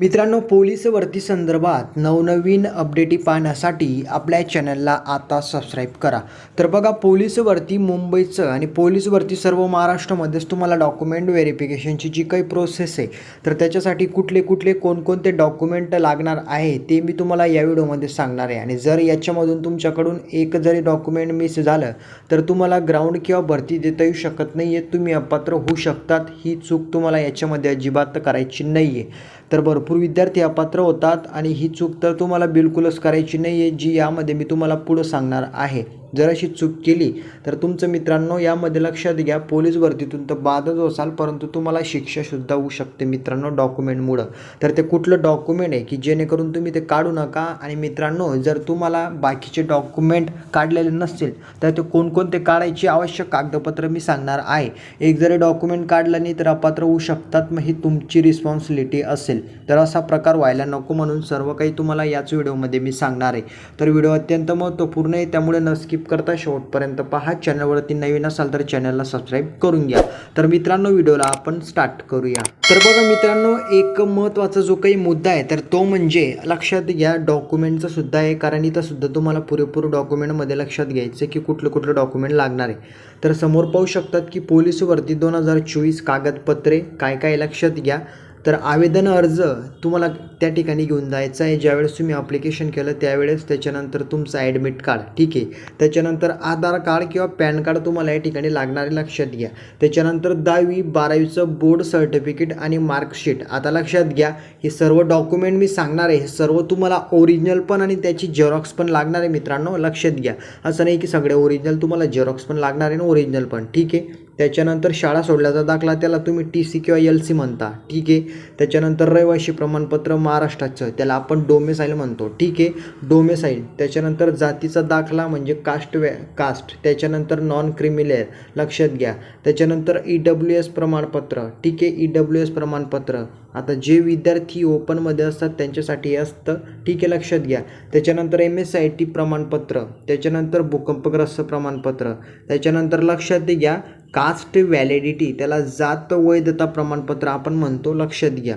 मित्रांनो पोलीस भरती संदर्भात नवनवीन अपडेटी पाहण्यासाठी आपल्या चॅनलला आता सबस्क्राईब करा. तर बघा पोलीस भरती मुंबईचं आणि पोलीस भरती सर्व महाराष्ट्रामध्येच तुम्हाला डॉक्युमेंट व्हेरिफिकेशनची जी काही प्रोसेस आहे तर त्याच्यासाठी कुठले कुठले कोणकोणते डॉक्युमेंट लागणार आहे ते मी तुम्हाला या व्हिडिओमध्ये सांगणार आहे. आणि जर याच्यामधून तुमच्याकडून एक जरी डॉक्युमेंट मिस झालं तर तुम्हाला ग्राउंड किंवा भरती देता येऊ शकत नाही आहे तुम्ही अपात्र होऊ शकतात. ही चूक तुम्हाला याच्यामध्ये अजिबात करायची नाही आहे तर भरपूर विद्यार्थी अपात्र होतात आणि ही चूक तर तुम्हाला बिलकुलच करायची नाही आहे जी यामध्ये मी तुम्हाला पुढं सांगणार आहे. जर अशी चूक केली तर तुमचं मित्रांनो यामध्ये लक्षात घ्या पोलीस भरतीतून तर बादच असाल परंतु तुम्हाला शिक्षासुद्धा होऊ शकते मित्रांनो डॉक्युमेंटमुळं. तर ते कुठलं डॉक्युमेंट आहे की जेणेकरून तुम्ही ते काढू नका? आणि मित्रांनो जर तुम्हाला बाकीचे डॉक्युमेंट काढलेले नसतील तर ते कोणकोणते काढायची आवश्यक कागदपत्र मी सांगणार आहे. एक जरी डॉक्युमेंट काढलं नाही तर अपात्र होऊ शकतात मग ही तुमची रिस्पॉन्सिबिलिटी असेल. तर असा प्रकार व्हायला नको म्हणून सर्व काही तुम्हाला याच व्हिडिओमध्ये मी सांगणार आहे. तर व्हिडिओ अत्यंत महत्त्वपूर्ण आहे त्यामुळे नसकी स्किप करता शेवटपर्यंत पहा. चॅनलवरती नवीन असाल तर चॅनलला सबस्क्राईब करून घ्या. तर मित्रांनो व्हिडिओला आपण स्टार्ट करूया. तर बघा मित्रांनो एक महत्त्वाचा जो काही मुद्दा आहे तर तो म्हणजे लक्षात घ्या डॉक्युमेंटचा सुद्धा आहे. कारण इथं सुद्धा तुम्हाला पुरेपूर डॉक्युमेंटमध्ये लक्षात घ्यायचं की कुठलं कुठलं डॉक्युमेंट लागणार आहे. तर समोर पाहू शकतात की पोलीसवरती दोन हजार चोवीस कागदपत्रे काय काय लक्षात घ्या. तर आवेदन अर्ज तुम्हाला त्या ठिकाणी घेऊन जायचं आहे. ज्यावेळेस तुम्ही अप्लिकेशन केलं त्यावेळेस त्याच्यानंतर तुमचं ॲडमिट कार्ड ठीक आहे? त्याच्यानंतर आधार कार्ड किंवा पॅन कार्ड तुम्हाला या ठिकाणी लागणारे लक्षात घ्या. त्याच्यानंतर दहावी बारावीचं बोर्ड सर्टिफिकेट आणि मार्कशीट आता लक्षात घ्या हे सर्व डॉक्युमेंट मी सांगणार आहे. हे सर्व तुम्हाला ओरिजिनल पण आणि त्याची झेरॉक्स पण लागणार आहे मित्रांनो. लक्षात घ्या. असं नाही की सगळे ओरिजिनल तुम्हाला झेरॉक्स पण लागणार आहे आणि ओरिजिनल पण ठीक आहे? त्याच्यानंतर शाळा सोडल्याचा दाखला त्याला तुम्ही टी सी किंवा एल सी म्हणता. ठीक आहे? त्याच्यानंतर रहिवाशी प्रमाणपत्र महाराष्ट्राचं त्याला आपण डोमेसाईल म्हणतो. ठीक आहे? डोमेसाईल त्याच्यानंतर जातीचा दाखला म्हणजे कास्ट वे कास्ट त्याच्यानंतर नॉन क्रिमिलेअर लक्षात घ्या. त्याच्यानंतर ई डब्ल्यू एस प्रमाणपत्र. ठीक आहे? ई डब्ल्यू एस प्रमाणपत्र. आता जे विद्यार्थी ओपनमध्ये असतात त्यांच्यासाठी असतं. ठीक आहे लक्षात घ्या. त्याच्यानंतर एम एस आय टी प्रमाणपत्र त्याच्यानंतर भूकंपग्रस्त प्रमाणपत्र त्याच्यानंतर लक्षात घ्या कास्ट व्हॅलिडिटी त्याला जात वैधता प्रमाणपत्र आपण म्हणतो लक्षात घ्या.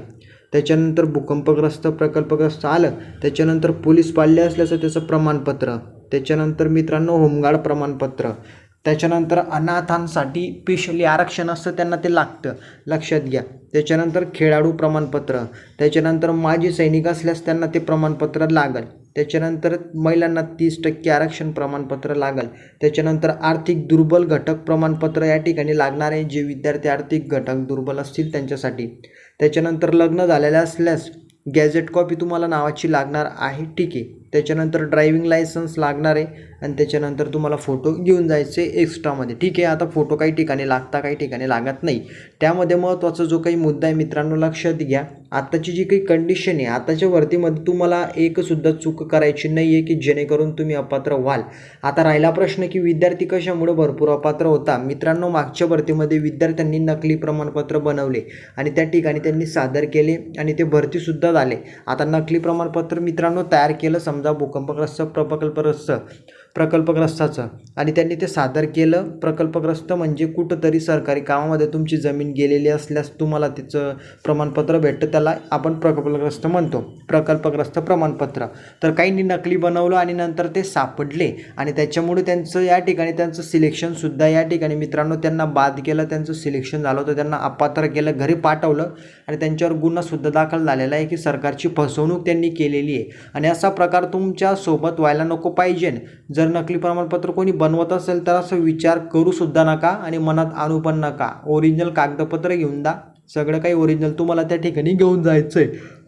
त्याच्यानंतर भूकंपग्रस्त प्रकल्पग्रस्त आलं त्याच्यानंतर पोलीस पाळले असल्याचं त्याचं प्रमाणपत्र त्याच्यानंतर मित्रांनो होमगार्ड प्रमाणपत्र त्याच्यानंतर अनाथांसाठी स्पेशली आरक्षण असतं त्यांना ते लागतं. लक्षात घ्या. त्याच्यानंतर खेळाडू प्रमाणपत्र. त्याच्यानंतर माजी सैनिक असल्यास त्यांना ते प्रमाणपत्र लागल. त्याच्यानंतर महिलांना तीस टक्के आरक्षण प्रमाणपत्र लागल. त्याच्यानंतर आर्थिक दुर्बल घटक प्रमाणपत्र या ठिकाणी लागणार आहे. जे विद्यार्थी आर्थिक घटक दुर्बल असतील त्यांच्यासाठी. त्याच्यानंतर लग्न झालेलं असल्यास गॅझेट कॉपी तुम्हाला नावाची लागणार आहे. ठीक आहे. त्याच्यानंतर ड्रायव्हिंग लायसन्स लागणार आहे आणि त्याच्यानंतर तुम्हाला फोटो घेऊन जायचे एक्स्ट्रामध्ये ठीक आहे आता फोटो काही ठिकाणी लागता काही ठिकाणी लागत नाही. त्यामध्ये महत्त्वाचा जो काही मुद्दा आहे मित्रांनो लक्षात घ्या. आत्ताची जी काही कंडिशन आहे आताच्या भरतीमध्ये तुम्हाला एकसुद्धा चूक करायची नाही आहे की जेणेकरून तुम्ही अपात्र व्हाल. आता राहिला प्रश्न की विद्यार्थी कशामुळे भरपूर अपात्र होता? मित्रांनो मागच्या भरतीमध्ये विद्यार्थ्यांनी नकली प्रमाणपत्र बनवले आणि त्या ठिकाणी त्यांनी सादर केले आणि ते भरतीसुद्धा झाले. आता नकली प्रमाणपत्र मित्रांनो तयार केलं समजा भूकंपग्रस्त प्रकल्पग्रस्त प्रकल्पग्रस्ताचं. आणि त्यांनी ते सादर केलं. प्रकल्पग्रस्त म्हणजे कुठंतरी सरकारी कामामध्ये तुमची जमीन गेलेली असल्यास तुम्हाला त्याचं प्रमाणपत्र भेटतं. त्याला आपण प्रकल्पग्रस्त म्हणतो. प्रकल्पग्रस्त प्रमाणपत्र. तर काहींनी नकली बनवलं आणि नंतर ते सापडले. आणि त्याच्यामुळे त्यांचं या ठिकाणी त्यांचं सिलेक्शनसुद्धा या ठिकाणी मित्रांनो त्यांना बाद केलं. त्यांचं सिलेक्शन झालं होतं. त्यांना अपात्र केलं. घरी पाठवलं. आणि त्यांच्यावर गुन्हासुद्धा दाखल झालेला आहे की सरकारची फसवणूक त्यांनी केलेली आहे. आणि असा प्रकार तुमच्यासोबत व्हायला नको पाहिजे. जर जर नकली प्रमाणपत्र कोणी बनवत असेल तर असं विचार करू सुद्धा नका आणि मनात आणू पण नका. ओरिजिनल कागदपत्र घेऊन जा. सगळं काही ओरिजिनल तुम्हाला त्या ठिकाणी घेऊन जायचं आहे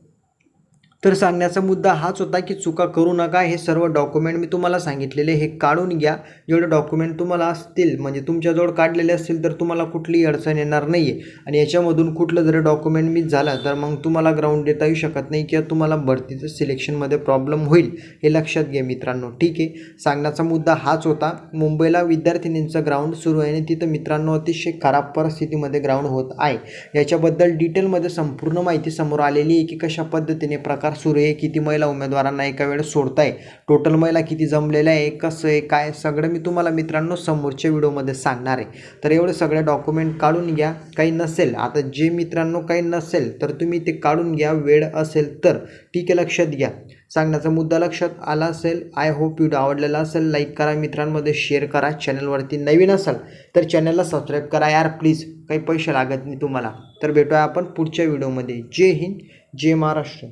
तर सांगण्याचा मुद्दा हाच होता की चुका करू नका. हे सर्व डॉक्युमेंट मी तुम्हाला सांगितलेले हे काढून घ्या. जेवढे डॉक्युमेंट तुम्हाला असतील म्हणजे तुमच्याजवळ काढलेले असतील तर तुम्हाला कुठलीही अडचण येणार नाही आहे आणि याच्यामधून कुठलं जरी डॉक्युमेंट मिस झालं तर मग तुम्हाला ग्राउंड देता येऊ शकत नाही किंवा तुम्हाला भरतीचं सिलेक्शनमध्ये प्रॉब्लेम होईल. हे लक्षात घ्या मित्रांनो. ठीक आहे? सांगण्याचा मुद्दा हाच होता. मुंबईला विद्यार्थिनींचं ग्राउंड सुरू आहे आणि तिथं मित्रांनो अतिशय खराब परिस्थितीमध्ये ग्राउंड होत आहे. याच्याबद्दल डिटेलमध्ये संपूर्ण माहिती समोर आलेली आहे की कशा पद्धतीने प्रकार सुरू आहे किती महिला उमेदवारांना एका वेळेस सोडताय टोटल महिला किती जमलेल्या आहे कसं आहे काय सगळं मी तुम्हाला मित्रांनो समोरच्या व्हिडिओमध्ये सांगणार आहे. तर एवढे सगळे डॉक्युमेंट काढून घ्या काही नसेल आता जे मित्रांनो काही नसेल तर तुम्ही ते काढून घ्या वेळ असेल तर. ठीक आहे लक्षात घ्या. सांगण्याचा मुद्दा लक्षात आला असेल आय होप व्हिडिओ आवडलेला असेल लाईक करा मित्रांमध्ये शेअर करा चॅनलवरती नवीन असाल तर चॅनलला सबस्क्राईब करा यार प्लीज काही पैसे लागत नाही तुम्हाला. तर भेटूया आपण पुढच्या व्हिडिओमध्ये जय हिंद जय महाराष्ट्र.